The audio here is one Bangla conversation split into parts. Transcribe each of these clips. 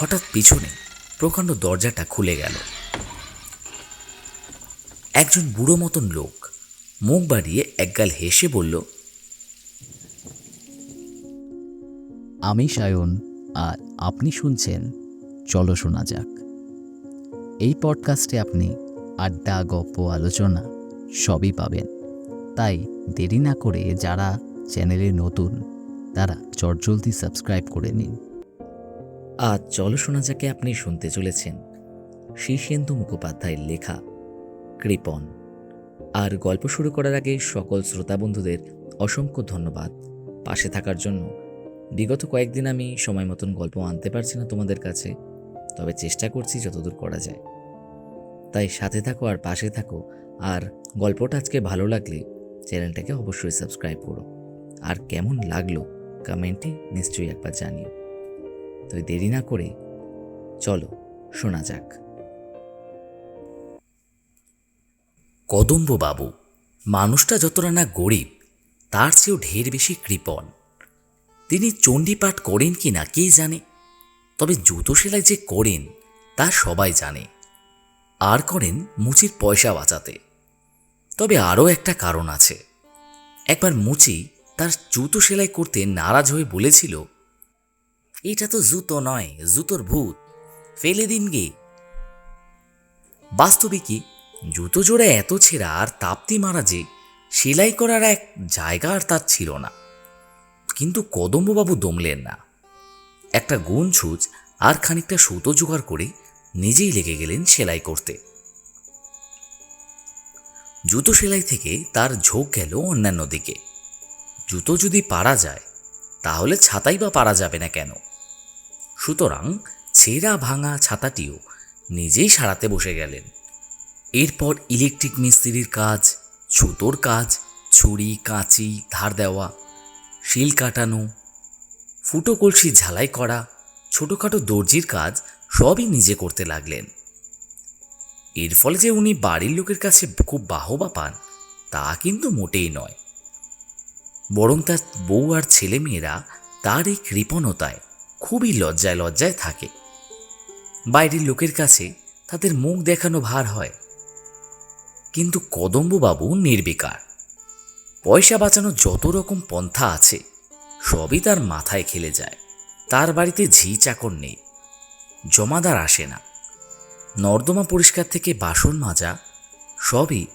হঠাৎ পিছনে প্রকাণ্ড দরজাটা খুলে গেল। একজন বুড়ো মতন লোক মুখ বাড়িয়ে একগাল হেসে বলল, আমি সায়ন, আর আপনি শুনছেন, চলো শোনা যাক। এই পডকাস্টে আপনি আড্ডা, গপ্প, আলোচনা সবই পাবেন। তাই দেরি না করে যারা চ্যানেলে নতুন, তারা চটজলদি সাবস্ক্রাইব করে নিন। আজ চলো শোনা যাকে আপনি শুনতে চলেছেন। শীর্ষেন্দু মুখোপাধ্যায়ের লেখা, কৃপন। আর গল্প শুরু করার আগে সকল শ্রোতা বন্ধুদের অসংখ্য ধন্যবাদ পাশে থাকার জন্য। বিগত কয়েকদিন আমি সময় মতন গল্প আনতে পারছি না তোমাদের কাছে, তবে চেষ্টা করছি যতদূর করা যায়। তাই সাথে থাকো আর পাশে থাকো, আর গল্পটা আজকে ভালো লাগলে চ্যানেলটাকে অবশ্যই সাবস্ক্রাইব করো। আর কেমন লাগল কমেন্টে নিশ্চয়ই একবার জানিও। তো দেরি না করে চলো, শোনা যাক। কদম্ব বাবু মানুষটা যতটা না গরিব, তার চেয়েও ঢের বেশি কৃপণ। তিনি চণ্ডীপাঠ করেন কি না, কে জানে? তবে জুতো সেলাই যে করেন, তা সবাই জানে। আর করেন মুচির পয়সা বাঁচাতে। তবে আরও একটা কারণ আছে। একবার মুচি তার জুতো সেলাই করতে নারাজ হয়ে বলেছিল এটা তো জুতো নয়, জুতোর ভূত। ফেলে দিন গে। বাস্তবে কি? জুতো জোড়া এত ছেঁড়া আর তাপ্তি মারা যে, সেলাই করার এক জায়গা আর তার ছিল না। কিন্তু কদম্ববাবু দমলেন না। একটা গুণ ছুঁচ আর খানিকটা সুতো জোগাড় করে নিজেই লেগে গেলেন সেলাই করতে। জুতো সেলাই থেকে তার ঝোঁক গেল অন্যান্য দিকে। জুতো যদি পারা যায়, তাহলে ছাতাই বা পারা যাবে না কেন? সুতরাং ছেঁড়া ভাঙা ছাতাটিও নিজেই সারাতে বসে গেলেন। এরপর ইলেকট্রিক মিস্ত্রির কাজ ছুতোর কাজ, ছুরি, কাঁচি, ধার দেওয়া, শিল কাটানো, ফুটো কলসি ঝালাই করা, ছোটোখাটো দর্জির কাজ সবই নিজে করতে লাগলেন। এর ফলে যে উনি বাড়ির লোকের কাছে খুব বাহবা পান, তা কিন্তু মোটেই নয়। বরং তার বউ আর ছেলেমেয়েরা তার এই কৃপণতায় খুবই লজ্জায় লজ্জায় থাকে। বাইরের লোকের কাছে তাদের মুখ দেখানো ভার হয়। কিন্তু কদম্ববাবু নির্বিকার। পয়সা বাঁচানো যত রকম পন্থা আছে, সবই তার মাথায় খেলে যায়। তার বাড়িতে ঝি চাকর নেই। জমাদার আসে না। নর্দমা পরিষ্কার থেকে বাসন মাজা, সবই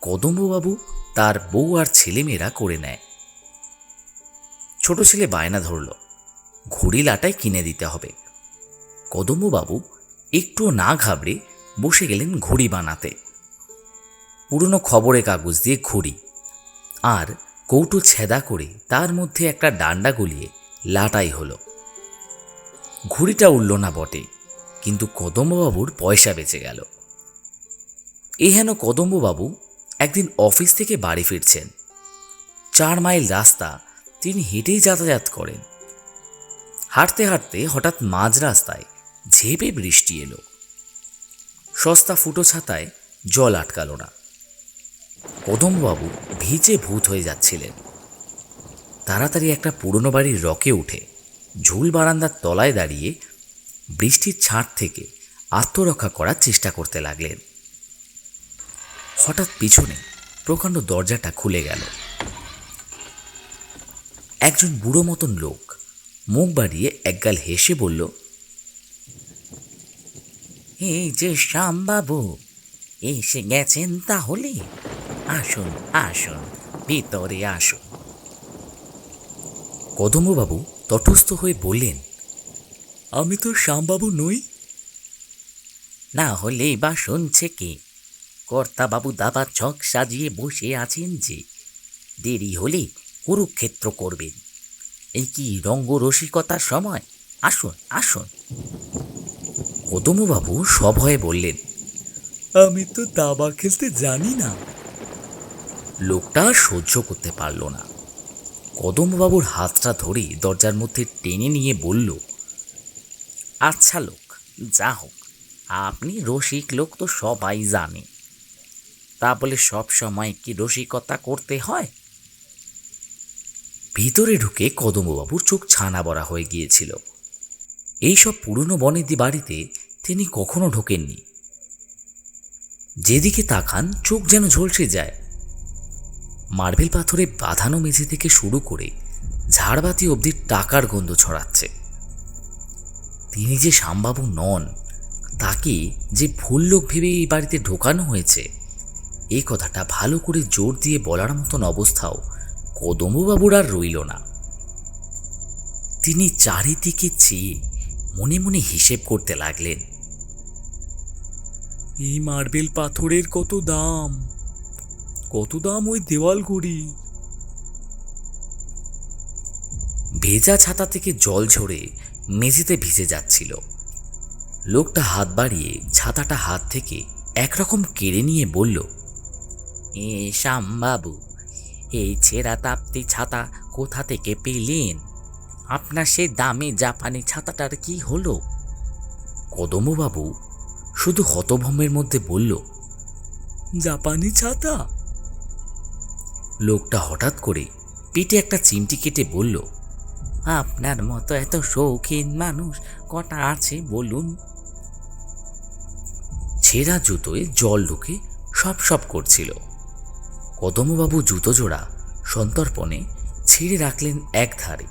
কদম্ববাবু তার বউ আর ছেলেমেয়েরা করে নেয়। ছোট ছেলে বায়না ধরল। ঘুড়ি লাটাই কিনে দিতে হবে। কদম্ববাবু একটুও না ঘাবড়ে বসে গেলেন ঘুড়ি বানাতে। পুরনো খবরে কাগজ দিয়ে ঘুড়ি আর কৌটো ছেদা করে তার মধ্যে একটা ডান্ডা গলিয়ে লাটাই হলো। ঘুড়িটা উঠল না বটে, কিন্তু কদম্ববাবুর পয়সা বেঁচে গেল। এহেন কদম্ববাবু একদিন অফিস থেকে বাড়ি ফিরছেন। চার মাইল রাস্তা তিনি হেঁটেই যাতায়াত করেন। হাঁটতে হাঁটতে হঠাৎ মাঝ রাস্তায় ঝেপে বৃষ্টি এলো। সস্তা ফুটো ছাতায় জল আটকালো না। কদমবাবু ভিজে ভূত হয়ে যাচ্ছিলেন। তাড়াতাড়ি একটা পুরনো বাড়ির রকে উঠে ঝুল বারান্দার তলায় দাঁড়িয়ে বৃষ্টির ছাঁট থেকে আত্মরক্ষা করার চেষ্টা করতে লাগলেন। হঠাৎ পিছনে প্রকাণ্ড দরজাটা খুলে গেল। একজন বুড়ো মতন লোক মুখ বাড়িয়ে একগাল হেসে বলল এই যে শ্যামবাবু, এসে গেছেন তাহলে? আসুন আসুন, ভিতরে আসুন। কদম্ববাবু তটস্থ হয়ে বললেন, আমি তো শ্যামবাবু নই। না হলে বা শুনছে কে? কর্তাবাবু দাবার ছক সাজিয়ে বসে আছেন যে। দেরি হলে কুরুক্ষেত্র করবেন। এই কি রঙ্গরসিকতার সময়। আসুন আসুন। কদমবাবু সভয়ে বললেন আমি তো দাবা খেলতে জানি না। লোকটা সহ্য করতে পারল না। কদমবাবুর হাতটা ধরে দরজার মধ্যে টেনে নিয়ে বলল আচ্ছা লোক যা হোক আপনি রসিক লোক তো সবাই জানে। তা বলে সব সময় কি রসিকতা করতে হয়? ভিতরে ঢুকে কদম্ববাবুর চোখ ছানা বড়া হয়ে গিয়েছিল। এইসব পুরনো বনেদি বাড়িতে তিনি কখনো ঢোকেননি। যেদিকে তাকান, চোখ যেন ঝলসে যায়। মার্বেল পাথরে বাঁধানো মেঝে থেকে শুরু করে ঝাড়বাতি অবধি টাকার গন্ধ ছড়াচ্ছে। তিনি যে শ্যামবাবু নন তাকে যে ভুল লোক ভেবে এই বাড়িতে ঢোকানো হয়েছে? এই কথাটা ভালো করে জোর দিয়ে বলার মতন অবস্থাও কদম্ববাবুর আর রইল না। তিনি চারিদিকে চেয়ে মনে মনে হিসেব করতে লাগলেন। এই মার্বেল পাথরের কত দাম? কত দাম ওই দেওয়াল ঘড়ি? ভেজা ছাতা থেকে জল ঝরে মেঝেতে ভিজে যাচ্ছিল। লোকটা হাত বাড়িয়ে ছাতাটা হাত থেকে একরকম কেড়ে নিয়ে বলল, এ, শ্যামবাবু এই ছেঁড়া তাপ্তি ছাতা কোথা থেকে পেলেন? আপনার সে দামি জাপানি ছাতাটার কি হলো? কদমবাবু শুধু হতভম্বের মধ্যে বলল, জাপানি ছাতা? লোকটা হঠাৎ করে পেটে একটা চিমটি কেটে বলল, আপনার মতো এত শৌখিন মানুষ কটা আছে বলুন? ছেঁড়া জুতোয় জল ঢুকে সপ সপ করছিল। কদমবাবু জুতো জোড়া সন্তর্পণে ছিঁড়ে রাখলেন এক ধারে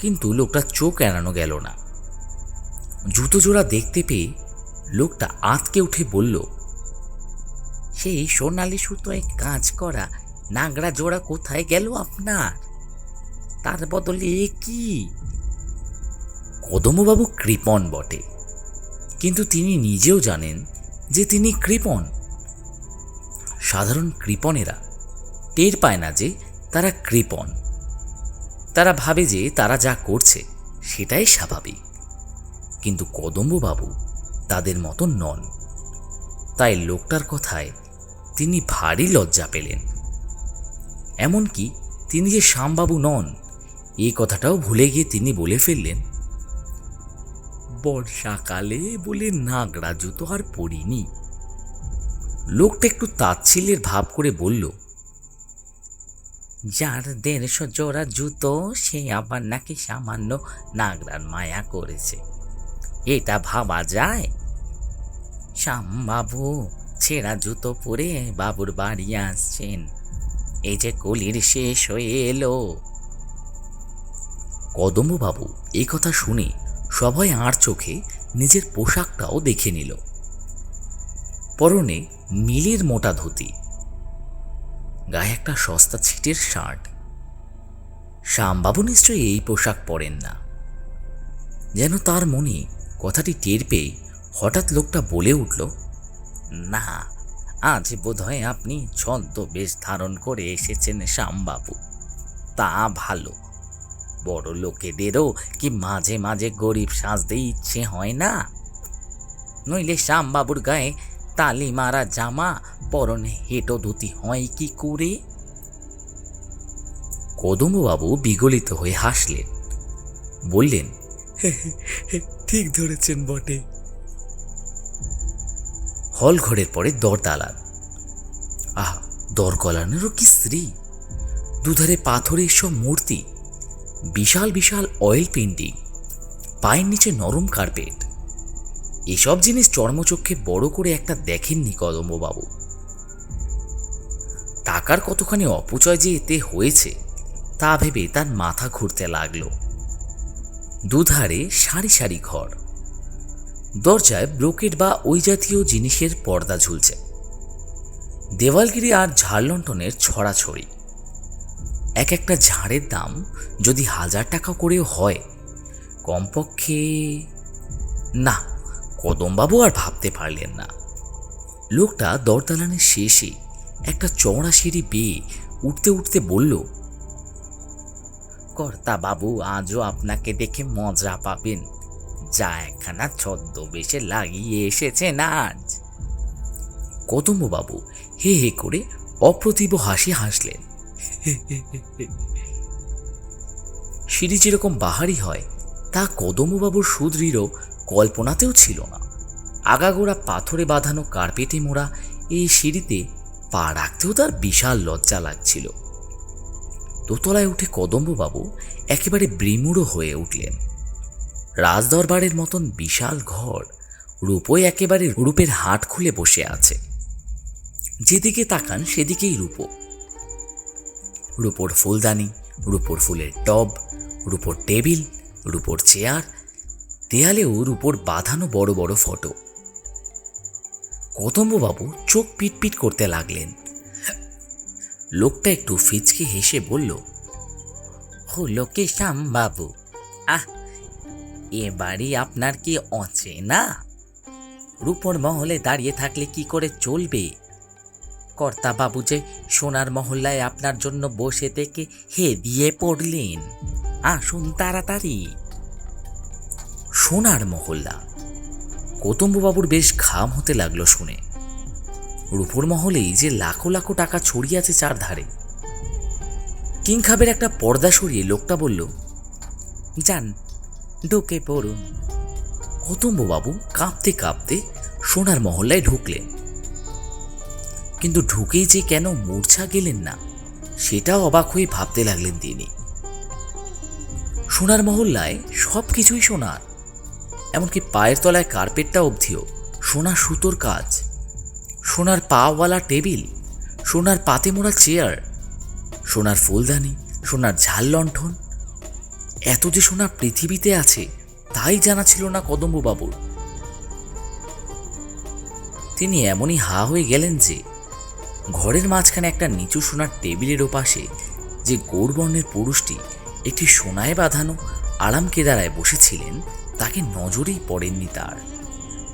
কিন্তু লোকটা চোখ এড়ানো গেল না। জুতো জোড়া দেখতে পেয়ে লোকটা আঁতকে উঠে বলল, সেই সোনালি সুতোয় কাজ করা নাগরা জোড়া কোথায় গেল আপনার? তার বদলে এ কি? কদমবাবু কৃপণ বটে, কিন্তু তিনি নিজেও জানেন যে তিনি কৃপণ। সাধারণ কৃপণেরা টের পায় না যে তারা কৃপণ। তারা ভাবে যে তারা যা করছে, সেটাই স্বাভাবিক। কিন্তু কদম্ববাবু তাদের মতন নন। তাই লোকটার কথায় তিনি ভারী লজ্জা পেলেন। এমনকি তিনি যে শ্যামবাবু নন এই কথাটাও ভুলে গিয়ে তিনি বলে ফেললেন, বর্ষাকালে বলে নাগড়া জুতো আর পরিনি লোকটা একটু তাচ্ছিল্যের ভাব করে বলল যার দেড়শো জোড়া জুতো সে আবার নাকি সামান্য নাগরার মায়া করেছে। এটা ভাবা যায়? শ্যামবাবু, ছেঁড়া জুতো পরে বাবুর বাড়ি আসছেন। এই যে কলির শেষ হয়ে এলো। কদম্ববাবু এই কথা শুনে সবাই আর চোখে নিজের পোশাকটাও দেখে নিল। পরনে মিলের মোটা ধুতি গায়ে একটা সস্তা ছিটের শার্ট। শ্যামবাবু নিশ্চয়ই এই পোশাক পরেন না। যেন তার মনে কথাটি টের পেয়ে হঠাৎ লোকটা বলে উঠল, না, আজ বোধহয় আপনি ছদ্মবেশ ধারণ করে এসেছেন শ্যামবাবু। তা ভালো। বড় লোকেদেরও কি মাঝে মাঝে গরিব সাজতে ইচ্ছে হয় না? নইলে শ্যামবাবুর গায়ে তালি মারা জামা পরনে হেঁটো ধুতি হয় কি করে? কদমবাবু বিগলিত হয়ে হাসলেন। বললেন ঠিক ধরেছেন বটে। হল ঘরের পরে দর দালান আহা দর গলানেরও কি স্ত্রী? দুধারে পাথরের সব মূর্তি। বিশাল বিশাল অয়েল পেন্টিং পায়ের নিচে নরম কার্পেট এসব জিনিস চর্মচক্ষে বড় করে একটা দেখেননি কদম্ববাবু। টাকার কতখানি অপচয় যে এতে হয়েছে, তা ভেবে তার মাথা ঘুরতে লাগল। দুধারে সারি সারি ঘর। দরজায় ব্রোকেট বা ওই জাতীয় জিনিসের পর্দা ঝুলছে। দেওয়ালগিরি আর ঝাড়লন্টনের ছড়াছড়ি। এক একটা ঝাড়ের দাম যদি হাজার টাকা করেও হয়, কমপক্ষে না। কদমবাবু আর ভাবতে পারলেন না। লোকটা দরদালানের শেষে একটা চওড়া সিঁড়ি বেয়ে উঠতে উঠতে বলল কর্তা বাবু আজও আপনাকে দেখে মজা পাবেন। যা একখানা ছদ্মবেশে লাগিয়ে এসেছেন আজ। কদম্ববাবু হে হে করে অপ্রতিভ হাসি হাসলেন। সিঁড়ি যেরকম বাহারি হয়, তা কদম্ববাবুর সুদৃঢ় কল্পনাতেও ছিল না। আগাগোড়া পাথরে বাঁধানো কার্পেটে মোড়া এই সিঁড়িতে পা রাখতেও তার বিশাল লজ্জা লাগছিল। দোতলায় উঠে কদম্ববাবু একেবারে ব্রিমুড়ো হয়ে উঠলেন। রাজদরবারের মতন বিশাল ঘর রূপই একেবারে রূপের হাট খুলে বসে আছে। যেদিকে তাকান সেদিকেই রূপো। রূপোর ফুলদানি, রূপোর ফুলের টব, রূপোর টেবিল, রূপোর চেয়ার দেয়ালেও রূপোর বাঁধানো বড় বড় ফটো। কদম্ববাবু চোখ পিটপিট করতে লাগলেন। লোকটা একটু ফিচকে হেসে বলল হলো কি বাবু, আহ, এ বাড়ি আপনার কি অচেনা? রূপর মহলে দাঁড়িয়ে থাকলে কি করে চলবে? কর্তা বাবু যে সোনার মহল্লায় আপনার জন্য বসে থেকে হে দিয়ে পড়লেন। আসুন তাড়াতাড়ি। সোনার মহল্লা। কৌতম্ববাবুর বেশ ঘাম হতে লাগল শুনে। রূপর মহলেই যে লাখো লাখো টাকা ছড়িয়ে আছে চারধারে। কিংখাবের একটা পর্দা সরিয়ে লোকটা বলল, যান, ঢুকে পড়ুন। কৌতম্ববাবু কাঁপতে কাঁপতে সোনার মহল্লায় ঢুকলেন। কিন্তু ঢুকেই যে কেন মূর্ছা গেলেন না, সেটাও অবাক হয়ে ভাবতে লাগলেন তিনি। সোনার মহল্লায় সব কিছুই সোনার। এমনকি পায়ের তলায় কার্পেটটা অবধিও। সোনা সুতোর কাজ। সোনার পাওয়ালা টেবিল। সোনার পাতে মোড়া চেয়ার। সোনার ফুলদানি। সোনার ঝাল লণ্ঠন। এত যে সোনা পৃথিবীতে আছে, তাই জানা ছিল না কদম্ববাবুর। তিনি এমনই হা হয়ে গেলেন যে, ঘরের মাঝখানে একটা নিচু সোনার টেবিলের ওপাশে যে গৌরবর্ণের পুরুষটি একটি সোনায় বাঁধানো আরাম কেদারায় বসেছিলেন তাকে নজরেই পড়েননি তার।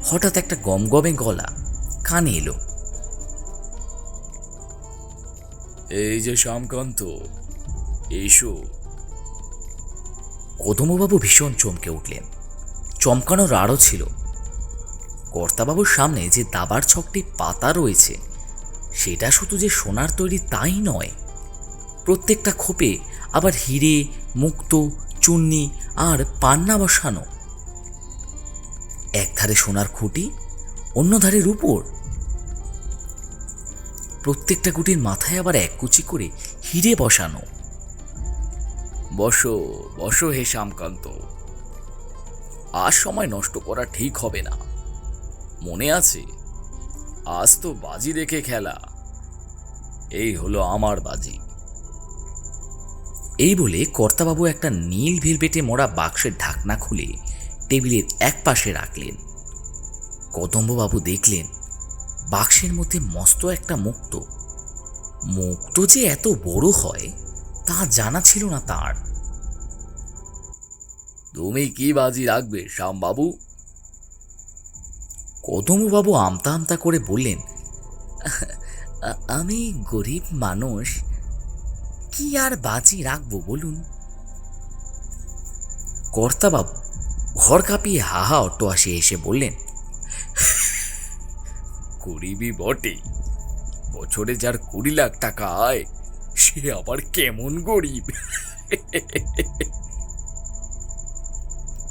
হঠাৎ একটা গমগমে গলা কানে এলো। এই যে শ্যামকান্ত এসো। কদমবাবু ভীষণ চমকে উঠলেন। চমকানোর আরও ছিল। কর্তাবাবুর সামনে যে দাবার ছকটি পাতা রয়েছে সেটা শুধু যে সোনার তৈরি তাই নয়। প্রত্যেকটা খোপে আবার হিরে মুক্ত চুন্নি আর পান্না বসানো। এক ধারে সোনার খুঁটি অন্য ধারে রূপোর। প্রত্যেকটা গুটির মাথায় আবার এক কুচি করে হিরে বসানো। বসো বসো হে শ্যামকান্ত। আজ সময় নষ্ট করা ঠিক হবে না। মনে আছে? আজ তো বাজি রেখে খেলা। এই হলো আমার বাজি। এই বলে কর্তাবাবু একটা নীল ভেলভেটে মরা বাক্সের ঢাকনা খুলে টেবিলের এক পাশে রাখলেন। কদম্ববাবু দেখলেন বাক্সের মধ্যে মস্ত একটা মুক্ত। মুক্ত যে এত বড় হয় তা জানা ছিল না তার। তুমি কি বাজি রাখবে শ্যামবাবু? কদম্ববাবু আমতা আমতা করে বললেন আমি গরিব মানুষ কি আর বাজি রাখব বলুন? কর্তাবাবু ঘর কাঁপিয়ে হাহা অট্ট আসে এসে বললেন গরিবই বটে। বছরে যার কুড়ি লাখ টাকা আয় সে আবার কেমন গরিব।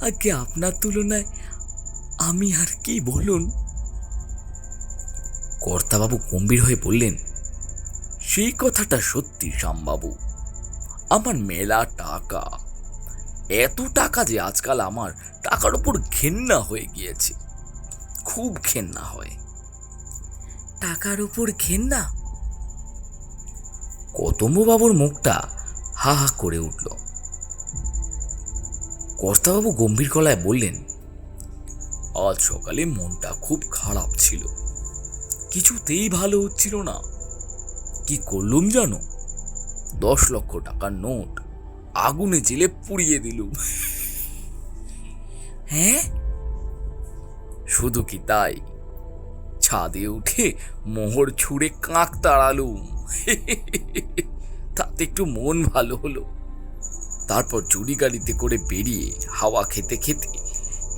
আগে আপনার তুলনায় আমি আর কি বলুন? কর্তাবাবু গম্ভীর হয়ে বললেন সেই কথাটা সত্যি শ্যামবাবু। আমার মেলা টাকা। এত টাকা যে আজকাল আমার টাকার উপর ঘেন্না হয়ে গিয়েছে। খুব ঘেন্না হয়। টাকার উপর ঘেন্না? কদম্ববাবুর মুখটা হা হা করে উঠল। কর্তাবাবু গম্ভীর গলায় বললেন আজ সকালে মনটা খুব খারাপ ছিল। কিছুতেই ভালো হচ্ছিল না। কি করলুম জানো? দশ লক্ষ টাকার নোট আগুনে জেলে পুড়িয়ে দিলুম। হ্যাঁ? শুধু কি তাই? ছাদে উঠে মোহর ছুঁড়ে কাক তাড়ালুম। তাতে একটু মন ভালো হলো। তারপর চুরি গাড়িতে করে বেরিয়ে হাওয়া খেতে খেতে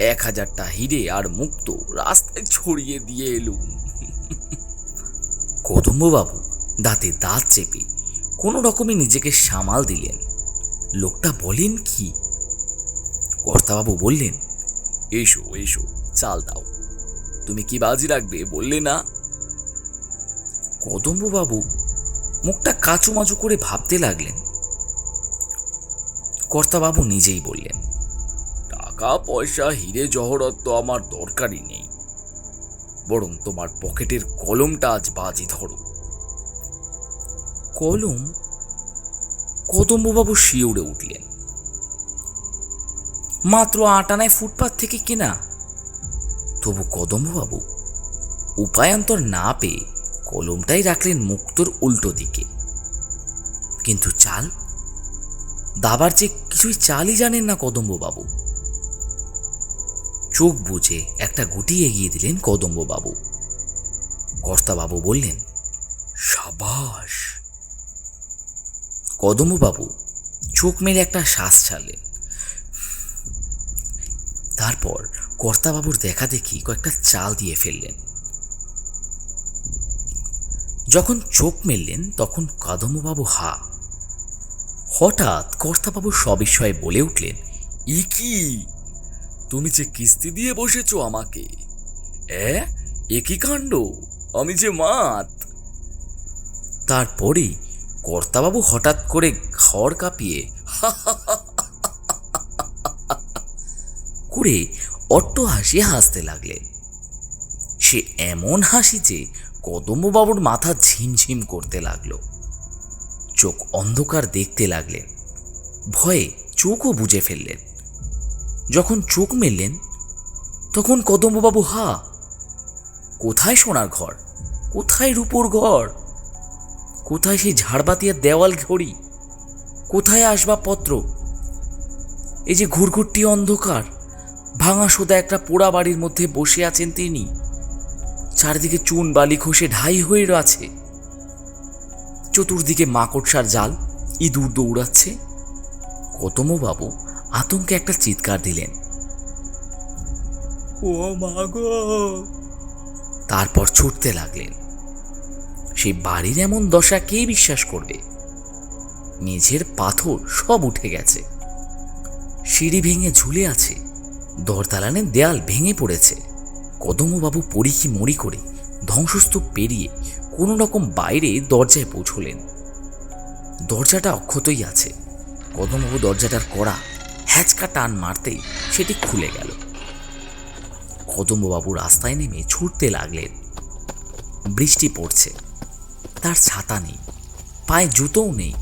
এক হাজারটা হিরে আর মুক্ত রাস্তায় ছড়িয়ে দিয়ে এলুম। কদম্ববাবু দাঁতে দাঁত চেপে কোনো রকমে নিজেকে সামাল দিলেন। লোকটা বলেন কি? কর্তাবাবু বললেন, এসো এসো, চাল দাও। তুমি কি বাজি রাখবে, বললে না? কদম্ববাবু মুখটা কাচুমাচু করে ভাবতে লাগলেন। কর্তাবাবু নিজেই বললেন টাকা পয়সা হিরে জহরত তো আমার দরকারই নেই। বরং তোমার পকেটের কলমটা আজ বাজি ধরো। কলম? কদম্ববাবু শিউড়ে উঠলেন। মাত্র আটানায় ফুটপাথ থেকে কেনা। তবু কদম্ববাবু উপায়ান্তর না পেয়ে কলমটাই রাখলেন মুক্তোর উল্টো দিকে। কিন্তু চাল? দাবার যে কিছুই চালই জানেন না কদম্ববাবু। চোখ বুঝে একটা গুটি এগিয়ে দিলেন কদম্ববাবু। কর্তাবাবু বললেন, সাবাস কদমবাবু, চোখ মেলে একটা শ্বাস ছাড়লেন। তারপর কর্তাবাবুর দেখা দেখি কয়েকটা চাল দিয়ে ফেললেন। যখন চোখ মেললেন, তখন কদমবাবু হা, হঠাৎ কর্তাবাবু সবিস্ময়ে বলে উঠলেন, ই কি? তুমি যে কিস্তি দিয়ে বসেছো আমাকে, এ? একই কাণ্ড? আমি যে মাত? তারপরেই কর্তাবাবু হঠাৎ করে ঘর কাঁপিয়ে করে অট্ট হাসিয়ে হাসতে লাগলেন সে এমন হাসি যে কদম্ববাবুর মাথা ঝিমঝিম করতে লাগল। চোখ অন্ধকার দেখতে লাগলেন ভয়ে চোখও বুঝে ফেললেন। যখন চোখ মেললেন, তখন কদম্ববাবু, হা, কোথায় সোনার ঘর? কোথায় রূপোর ঘর? কোথায় সেই ঝাড়বাতিয়ার দেওয়াল ঘড়ি? কোথায় আসবাবপত্র? এই যে ঘুরঘুরটি অন্ধকার ভাঙা সোদা একটা পোড়া বাড়ির মধ্যে বসে আছেন তিনি। চারিদিকে চুন বালি খসে ঢাই হয়ে আছে চতুর্দিকে মাকড়সার জাল ইঁদুর দৌড়াচ্ছে। কতমবাবু আতঙ্কে একটা চিৎকার দিলেন। ও মা গো! তারপর ছুটতে লাগলেন। সেই বাড়ির এমন দশা কে বিশ্বাস করবে? মেঝের পাথর সব উঠে গেছে। সিঁড়ি ভেঙে ঝুলে আছে। দরদালানের দেয়াল ভেঙে পড়েছে। কদমবাবু পরিকি মরি করে ধ্বংসস্তূপ পেরিয়ে কোনো রকম বাইরে দরজায় পৌঁছলেন। দরজাটা অক্ষতই আছে। কদমবাবু দরজাটার কড়া হ্যাচকা টান মারতেই সেটি খুলে গেল। কদম্ববাবু রাস্তায় নেমে ছুটতে লাগলেন। বৃষ্টি পড়ছে। তার ছাতা নেই, পায়ে জুতোও নেই।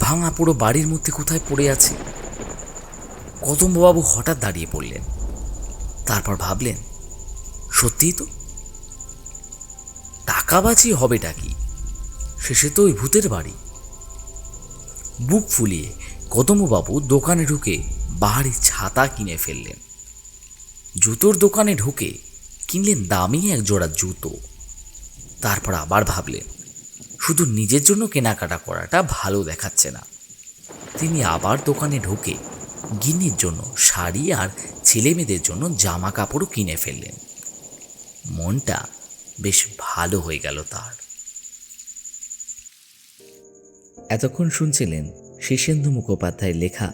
ভাঙা পুরো বাড়ির মধ্যে কোথায় পড়ে আছে? কদম্ববাবু হঠাৎ দাঁড়িয়ে পড়লেন। তারপর ভাবলেন, সত্যিই তো? টাকাবাজি হবেটা কি? শেষে তো ওই ভূতের বাড়ি। বুক ফুলিয়ে কদম্ববাবু দোকানে ঢুকে বাহারি ছাতা কিনে ফেললেন। জুতোর দোকানে ঢুকে কিনলেন দামি এক জোড়া জুতো। তারপর আবার ভাবলেন শুধু নিজের জন্য কেনাকাটা করাটা ভালো দেখাচ্ছে না। তিনি আবার দোকানে ঢুকে গিন্নির জন্য শাড়ি আর ছেলে মেয়েদের জন্য জামা কাপড়ও কিনে ফেললেন। মনটা বেশ ভালো হয়ে গেল তার। এতক্ষণ শুনছিলেন শীর্ষেন্দু মুখোপাধ্যায়ের লেখা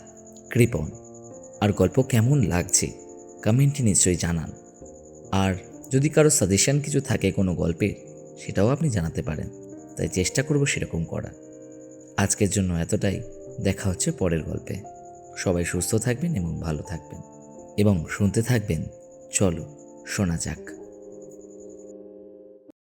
কৃপন। আর গল্প কেমন লাগছে কমেন্টে নিশ্চয়ই জানান। আর যদি কারও সাজেশন কিছু থাকে কোনো গল্পের সেটাও আপনি জানাতে পারেন। তাই চেষ্টা করব সেরকম করা। আজকের জন্য এতটাই। দেখা হচ্ছে পরের গল্পে। সবাই সুস্থ থাকবেন এবং ভালো থাকবেন। এবং শুনতে থাকবেন। চলো, শোনা যাক।